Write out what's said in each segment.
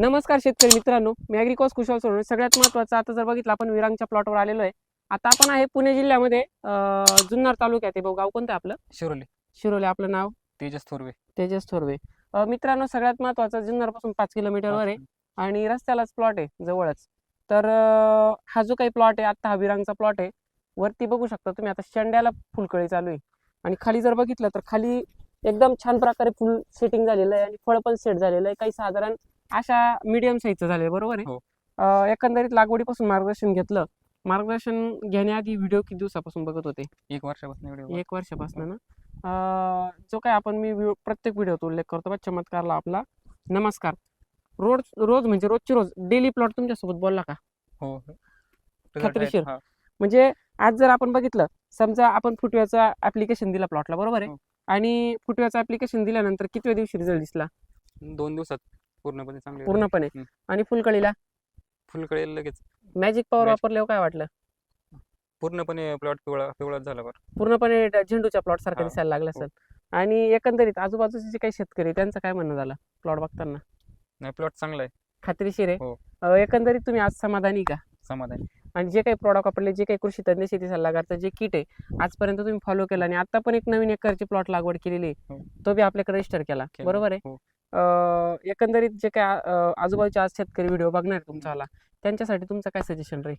नमस्कार शेतकरी मित्रांनो. मी अॅग्रिकॉस कुशल सोडून सगळ्यात महत्त्वाचं आता जर बघितलं आपण विरांगच्या प्लॉटवर आलेलो आहे. आता आपण आहे पुणे जिल्ह्यामध्ये अं, जुन्नर तालुक्यात आहे भाऊ. गाव कोणतं आहे आपलं? शिरोली. शिरोले. आपलं नाव? तेजस थोरवे. तेजस थोरवे. अं, मित्रांनो सगळ्यात महत्त्वाचं जुन्नरपासून पाच किलोमीटरवर आहे. आणि रस्त्यालाच प्लॉट आहे जवळच. तर अं, हा जो काही प्लॉट आहे आता हा विरांगचा प्लॉट आहे. वरती बघू शकता तुम्ही आता शेंड्याला फुलकळी चालू आहे. आणि खाली जर बघितलं तर खाली एकदम छान प्रकारे फुल सेटिंग झालेलं आहे आणि फळ पण सेट झालेलं आहे. काही साधारण अशा मिडियम साईजचं झालं बरोबर आहे? हो. अं, एकंदरीत लागवडीपासून मार्गदर्शन घेतलं. मार्गदर्शन घेण्याआधी व्हिडिओ किती दिवसापासून बघत होते? एक वर्षापासून व्हिडिओ एक वर्षापासून ना? अं, जो काय आपण मी व्हिडिओ- प्रत्येक व्हिडिओत उल्लेख करतो. बा चमत्कारला आपला. नमस्कार. रोज रोज म्हणजे रोजची रोज. डेली प्लॉट तुमच्यासोबत बोलला का? हो हो. खात्रीशीर. हा. म्हणजे आज जर आपण बघितलं समजा आपण फुटव्याचा ऍप्लिकेशन दिला प्लॉटला बरोबर आहे? हो. आणि फुटव्याचा ऍप्लिकेशन दिल्यानंतर किती दिवशी रिझल्ट दिसला? दोन दिवसात. पूर्णपणे चांगले. पूर्णपणे हम्म. आणि फुलकळीला फुलकडे लगेच मॅजिक पॉवर Magic. वापरल्यावर काय वाटलं पूर्णपणे प्लॉट पिवळा पिवळाच झाला बरं पूर्णपणे ड- झेंडूच्या प्लॉट सारखं हा, दिसायला लागलं हो. असेल आणि एकंदरीत आजूबाजूचे जे काही शेतकरी आहे, त्यांचं काय म्हणणं झालं प्लॉट बघताना नाही प्लॉट चांगला आहे खात्रीशीर आहे हो. अं, एकंदरीत तुम्ही आज समाधानी का समाधान आणि जे काही प्रॉडक्ट वापरले जे काही कृषी तज्ञ शेती सल्लागारचं जे किट आहे आजपर्यंत तुम्ही फॉलो केलं आणि आता पण एक नवीन एकरची प्लॉट लागवड केलेली आहे हो. तो बी आपल्याकडे रजिस्टर केला केलं. बरोबर आहे हो. एकंदरीत जे काय आजूबाजूचे आज शेतकरी व्हिडिओ बघणार तुमचावाला त्यांच्यासाठी तुमचं काय सजेशन राहील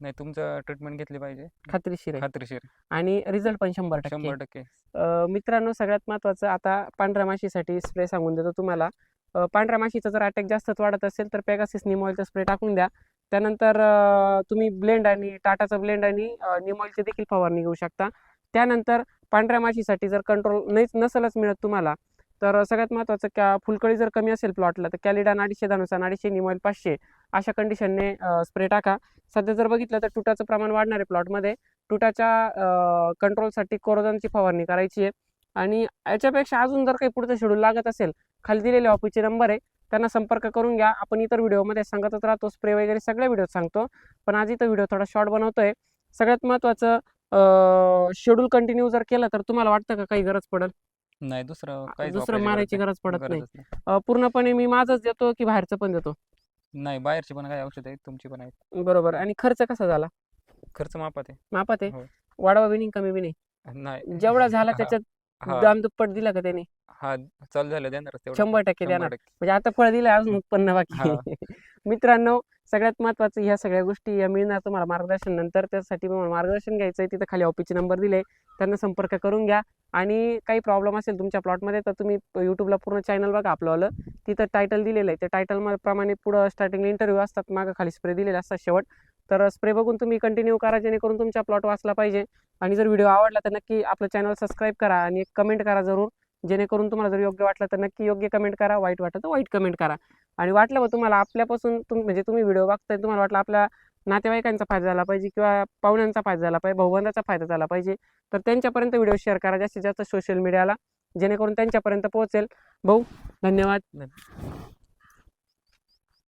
नाही तुमचं ट्रीटमेंट घेतली पाहिजे. खात्रीशीर आहे. खात्रीशीर. आणि रिझल्ट पण शंभर टक्के. शंभर टक्के. अ, मित्रांनो सगळ्यात महत्त्वाचं आता पांढऱ्या माशीसाठी स्प्रे सांगून देतो तुम्हाला. अ, पांढऱ्या माशीचा जर अटॅक जास्तच वाढत असेल तर पेगासिस निमॉइलचा स्प्रे टाकून द्या. त्यानंतर अ, तुम्ही ब्लेंड आणि टाटाचं ब्लेंड आणि निमॉइलची देखील फवारणी घेऊ शकता. त्यानंतर पांढऱ्या माशीसाठी जर कंट्रोल नाहीच नसेलच मिळत तुम्हाला तर सगळ्यात महत्त्वाचं क्या फुलकळी जर कमी असेल प्लॉटला तर कॅलिडान अडीचशे दानुसार अडीचशे निमॉइल पाचशे अशा कंडिशनने स्प्रे टाका. सध्या जर बघितलं तर तुटाचं प्रमाण वाढणार आहे प्लॉटमध्ये तुटाच्या कंट्रोलसाठी कोरोजनची फवारणी करायची आहे. आणि याच्यापेक्षा अजून जर काही पुढचं शेड्यूल लागत असेल खाली दिलेले ऑफिसचे नंबर आहे त्यांना संपर्क करून घ्या. आपण इतर व्हिडिओमध्ये सांगतच राहतो स्प्रे वगैरे सगळ्या व्हिडिओत सांगतो. पण आज इथं व्हिडिओ थोडा शॉर्ट बनवतोय. सगळ्यात महत्त्वाचं शेड्यूल कंटिन्यू जर केलं तर तुम्हाला वाटतं का काही गरज पडेल? नाही दुसरं काहीच दुसरं वापरायची मारायची गरज गरज पडत नाही. गरजच नाही. अं, पूर्णपणे मी माझंच देतो की बाहेरचं पण देतो? नाही बाहेरची पण काही औषध आहेत तुमची पण आहेत. बरोबर. आणि खर्च कसा झाला? खर्च मापात आहे. मापात आहे? हो. वाढवा बी नाही कमी बी नाही? नाही. जेवढा झाला हा, त्याच्यात हा, दाम दुप्पट दिला का त्याने? हा चालू झालं तेवढं. शंभर टक्के शंभर देणार. टक्के. म्हणजे आता फळ दिलं अजून उत्पन्न बाकी हा. मित्रांनो सगळ्यात महत्वाचं ह्या सगळ्या गोष्टी या मिळणार तुम्हाला मार्गदर्शन. नंतर त्यासाठी तुम्हाला मार्गदर्शन घ्यायचं आहे तिथं खाली ऑफिसचे नंबर दिले त्यांना संपर्क करून घ्या. आणि काही प्रॉब्लेम असेल तुमच्या प्लॉटमध्ये तर तुम्ही यूट्यूबला पूर्ण चॅनल बघा आपलं तिथं टायटल दिलेलं आहे. त्या टायटलप्रमाणे पुढं स्टार्टिंगला इंटरव्ह्यू असतात. मागं खाली स्प्रे दिलेले असतात शेवट. तर स्प्रे बघून तुम्ही कंटिन्यू करा जेणेकरून तुमचा प्लॉट वाचला पाहिजे. आणि जर व्हिडिओ आवडला तर नक्की आपलं चॅनल सबस्क्राईब करा आणि एक कमेंट करा जरूर. जेणेकरून तुम्हाला जर योग्य वाटलं तर नक्की योग्य कमेंट करा. वाईट वाटलं तर वाईट कमेंट करा. आणि वाटलं बा तुम्हाला आपल्यापासून तुम म्हणजे तुम्ही व्हिडिओ बघताय तुम्हाला वाटलं आपल्या नातेवाईकांचा फायदा झाला पाहिजे किंवा पाहुण्यांचा फायदा झाला पाहिजे भाऊबंदाचा फायदा झाला पाहिजे तर त्यांच्यापर्यंत व्हिडिओ शेअर करा जास्तीत जास्त सोशल मीडियाला जेणेकरून त्यांच्यापर्यंत पोहोचेल. भाऊ धन्यवाद.